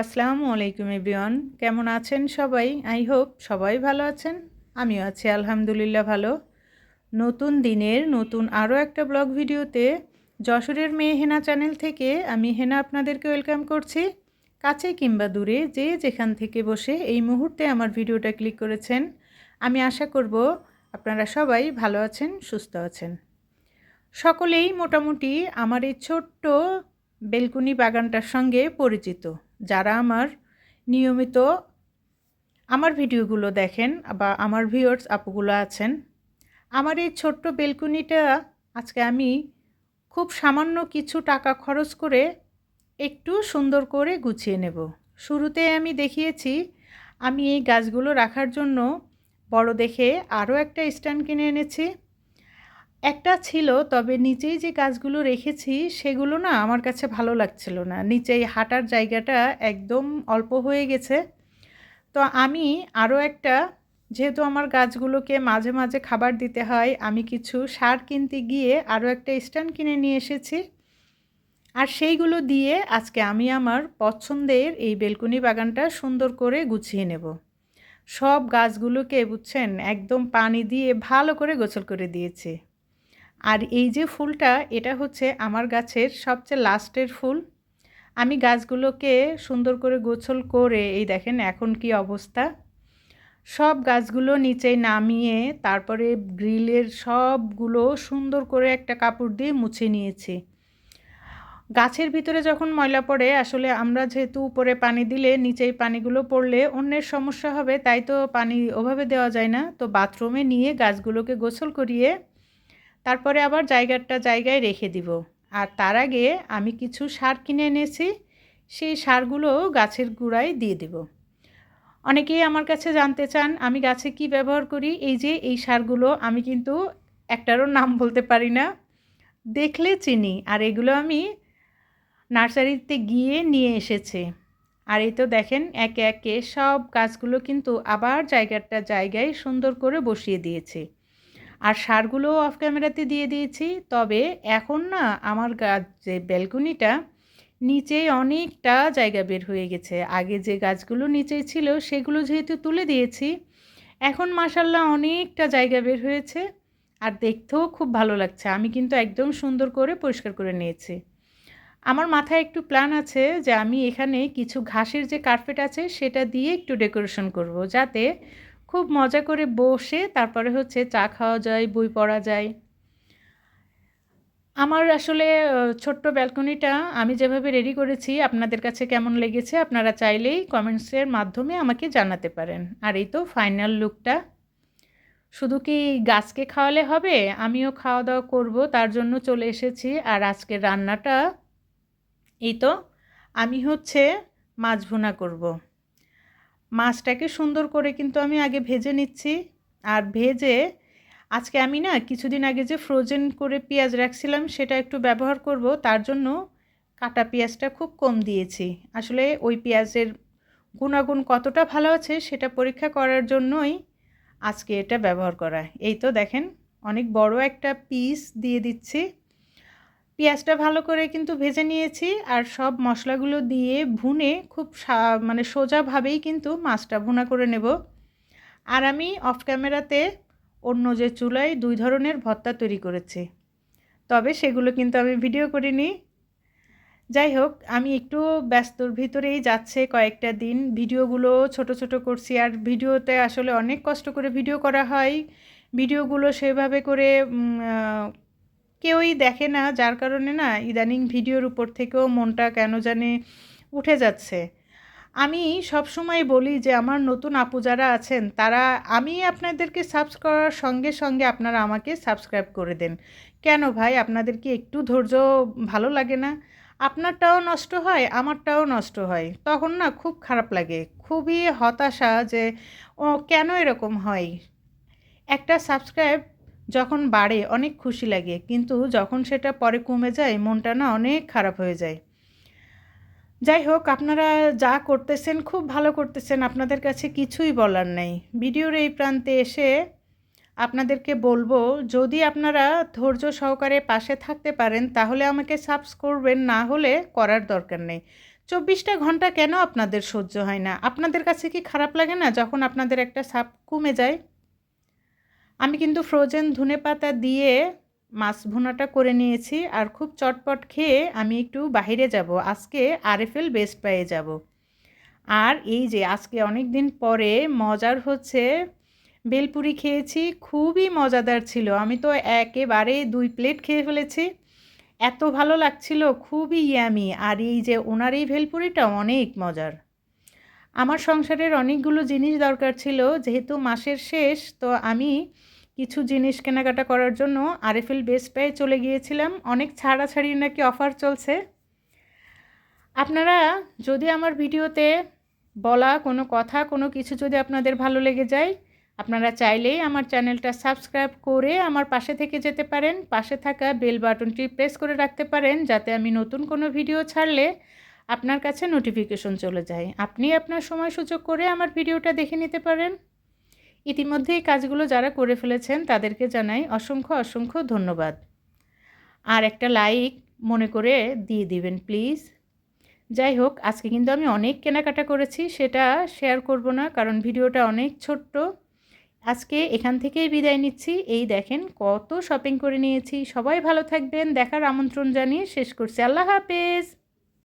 আসসালামু আলাইকুম এভরিওয়ান। কেমন আছেন সবাই? আই হোপ সবাই ভালো আছেন। আমিও আছি, আলহামদুলিল্লাহ ভালো। নতুন দিনের নতুন আরও একটা ব্লগ ভিডিওতে যশোরের মেয়ে হেনা চ্যানেল থেকে আমি হেনা আপনাদেরকে ওয়েলকাম করছি। কাছে কিংবা দূরে যে যেখান থেকে বসে এই মুহূর্তে আমার ভিডিওটা ক্লিক করেছেন, আমি আশা করব আপনারা সবাই ভালো আছেন, সুস্থ আছেন। সকলেই মোটামুটি আমার এই ছোট্ট বেলকুনি বাগানটার সঙ্গে পরিচিত। যারা আমার নিয়মিত আমার ভিডিওগুলো দেখেন বা আমার ভিউয়ার্স আপুগুলো আছেন, আমার এই ছোট্ট বেলকুনিটা আজকে আমি খুব সামান্য কিছু টাকা খরচ করে একটু সুন্দর করে গুছিয়ে নেব। শুরুতে আমি দেখিয়েছি, আমি এই গাছগুলো রাখার জন্য বড় দেখে আরও একটা স্ট্যান্ড কিনে এনেছি। একটা ছিল, তবে নিচেই যে গাছগুলো রেখেছি, সেগুলো না আমার কাছে ভালো লাগছিল না। নিচেই হাঁটার জায়গাটা একদম অল্প হয়ে গেছে। তো আমি আরও একটা, যেহেতু আমার গাছগুলোকে মাঝে মাঝে খাবার দিতে হয়, আমি কিছু সার কিনতে গিয়ে আরও একটা স্ট্যান্ড কিনে নিয়ে এসেছি। আর সেইগুলো দিয়ে আজকে আমি আমার পছন্দের এই বেলকুনি বাগানটা সুন্দর করে গুছিয়ে নেব। সব গাছগুলোকে, বুঝছেন, একদম পানি দিয়ে ভালো করে গোছল করে দিয়েছে। আর এই যে ফুলটা, এটা হচ্ছে আমার গাছের সবচেয়ে লাস্টের ফুল। আমি গাছগুলোকে সুন্দর করে গোছল করে, এই দেখেন এখন কি অবস্থা। সব গাছগুলো নিচে নামিয়ে, তারপরে গ্রিলের সবগুলো সুন্দর করে একটা কাপড় দিয়ে মুছে নিয়েছি। গাছের ভিতরে যখন ময়লা পড়ে, আসলে আমরা যেহেতু উপরে পানি দিলে নিচেই পানিগুলো পড়লে অন্যের সমস্যা হবে, তাই তো পানি ওভাবে দেওয়া যায় না। তো বাথরুমে নিয়ে গাছগুলোকে গোসল করিয়ে তারপরে আবার জায়গাটা জায়গায় রেখে দিব। আর তার আগে আমি কিছু সার কিনে এনেছি, সেই সারগুলো গাছের গুঁড়ায় দিয়ে দেব। অনেকেই আমার কাছে জানতে চান, আমি গাছে কি ব্যবহার করি? এই যে, এই সারগুলো আমি কিন্তু একটারও নাম বলতে পারি না। দেখলে চিনি, আর এগুলো আমি নার্সারিতে গিয়ে নিয়ে এসেছে। আর এই তো দেখেন, একে একে সব গাছগুলো কিন্তু আবার জায়গাটা জায়গায় সুন্দর করে বসিয়ে দিয়েছে। আর সারগুলোও অফ ক্যামেরাতে দিয়ে দিয়েছি। তবে এখন না আমার গাছ যে ব্যালকনিটা নিচে অনেকটা জায়গা বের হয়ে গেছে। আগে যে গাছগুলো নিচেই ছিল সেগুলো যেহেতু তুলে দিয়েছি, এখন মাসাল্লাহ অনেকটা জায়গা বের হয়েছে আর দেখতেও খুব ভালো লাগছে। আমি কিন্তু একদম সুন্দর করে পরিষ্কার করে নিয়েছি। আমার মাথায় একটু প্ল্যান আছে যে আমি এখানে কিছু ঘাসের যে কার্পেট আছে সেটা দিয়ে একটু ডেকোরেশন করব, যাতে খুব মজা করে বসে তারপরে হচ্ছে চা খাওয়া যায়, বই পড়া যায়। আমার আসলে ছোট্ট ব্যালকনিটা আমি যেভাবে রেডি করেছি, আপনাদের কাছে কেমন লেগেছে আপনারা চাইলেই কমেন্টসের মাধ্যমে আমাকে জানাতে পারেন। আর এই তো ফাইনাল লুকটা শুধু কি গাছকে খাওয়ালে হবে? আমিও খাওয়া দাওয়া করব, তার জন্য চলে এসেছি। আর আজকের রান্নাটা, এই তো, আমি হচ্ছে মাছ ভুনা করব। মাছটাকে সুন্দর করে কিন্তু আমি আগে ভেজে নিচ্ছি। আর ভেজে আজকে আমি না কিছুদিন আগে যে ফ্রোজেন করে পেঁয়াজ রাখছিলাম সেটা একটু ব্যবহার করব, তার জন্য কাটা পেঁয়াজটা খুব কম দিয়েছি। আসলে ওই পেঁয়াজের গুণাগুণ কতটা ভালো আছে সেটা পরীক্ষা করার জন্যই আজকে এটা ব্যবহার করা। এই তো দেখেন, অনেক বড় একটা পিস দিয়ে দিচ্ছি। পেঁয়াজটা ভালো করে কিন্তু ভেজে নিয়েছি আর সব মশলাগুলো দিয়ে ভুনে খুব মানে সোজাভাবেই কিন্তু মাছটা ভুনা করে নেব। আর আমি অফ ক্যামেরাতে অন্য যে চুলায় দুই ধরনের ভর্তা তৈরি করেছি। তবে সেগুলো কিন্তু আমি ভিডিও করিনি। যাই হোক, আমি একটু ব্যস্তর ভিতরেই যাচ্ছে কয়েকটা দিন। ভিডিওগুলো ছোট ছোট করছি আর ভিডিওতে আসলে অনেক কষ্ট করে ভিডিও করা হয়। ভিডিওগুলো সেভাবে করে কেউই দেখে না, যার কারণে না ইদানিং ভিডিওর উপর থেকেও মনটা কেন জানে উঠে যাচ্ছে। আমি সব সময় বলি যে, আমার নতুন আপু যারা আছেন, তারা, আমি আপনাদেরকে সাবস্ক্রাইব করার সঙ্গে সঙ্গে আপনারা আমাকে সাবস্ক্রাইব করে দেন। কেন ভাই? আপনাদের কি একটু ধৈর্য ভালো লাগে না? আপনারটাও নষ্ট হয়, আমারটাও নষ্ট হয়। তখন না খুব খারাপ লাগে, খুবই হতাশা যে, ও কেন এরকম হয়? একটা সাবস্ক্রাইব যখন বাড়ে, অনেক খুশি লাগে। কিন্তু যখন সেটা পরে কমে যায়, মনটা না অনেক খারাপ হয়ে যায়। যাই হোক, আপনারা যা করতেছেন, খুব ভালো করতেছেন। আপনাদের কাছে কিছুই বলার নেই। ভিডিওর এই প্রান্তে এসে আপনাদেরকে বলব, যদি আপনারা ধৈর্য সহকারে পাশে থাকতে পারেন, তাহলে আমাকে সাবস করবেন, না হলে করার দরকার নেই। চব্বিশটা ঘণ্টা কেন আপনাদের সহ্য হয় না? আপনাদের কাছে কি খারাপ লাগে না? যখন আপনাদের একটা সাপ কমে যায় আমি কিন্তু ফ্রোজেন ধনে পাতা দিয়ে মাছ ভুনাটা করে নিয়েছি আর খুব চটপট খেয়ে আমি একটু বাহিরে যাব। আজকে আরএফএল বেস্ট পায়ে যাব। আর এই যে আজকে অনেক দিন পরে মজার হচ্ছে, বেলপুরি খেয়েছি, খুবই মজাদার ছিল। আমি তো একেবারে দুই প্লেট খেয়ে ফেলেছি। এত ভালো লাগছিল, খুবই ইয়ামি আর এই যে ওনার এই ভেলপুরিটা অনেক মজার। আমার সংসারের অনেকগুলো জিনিস দরকার ছিল, যেহেতু মাসের শেষ, তো আমি কিছু জিনিস কেনাকাটা করার জন্য আরএফএল বেস্ট পায়ে চলে গিয়েছিলাম। অনেক ছাড়াছাড়ি নাকি অফার চলছে। আপনারা যদি আমার ভিডিওতে বলা কোনো কথা, কোনো কিছু যদি আপনাদের ভালো লেগে যায়, আপনারা চাইলেই আমার চ্যানেলটা সাবস্ক্রাইব করে আমার পাশে থেকে যেতে পারেন। পাশে থাকা বেল বাটনটি প্রেস করে রাখতে পারেন যাতে আমি নতুন কোনো ভিডিও ছাড়লে আপনার কাছে নোটিফিকেশন চলে যায়। আপনি আপনার সময় সুযোগ করে আমার ভিডিওটা দেখে নিতে পারেন। ইতিমধ্যে এই কাজগুলো যারা করে ফেলেছেন, তাদেরকে জানাই অসংখ্য অসংখ্য ধন্যবাদ। আর একটা লাইক মনে করে দিয়ে দিবেন, প্লিজ। যাই হোক, আজকে কিন্তু আমি অনেক কেনাকাটা করেছি, সেটা শেয়ার করব না, কারণ ভিডিওটা অনেক ছোট্ট। আজকে এখান থেকেই বিদায় নিচ্ছি। এই দেখেন, কত শপিং করে নিয়েছি। সবাই ভালো থাকবেন, দেখার আমন্ত্রণ জানিয়ে শেষ করছি। আল্লাহ হাফেজ!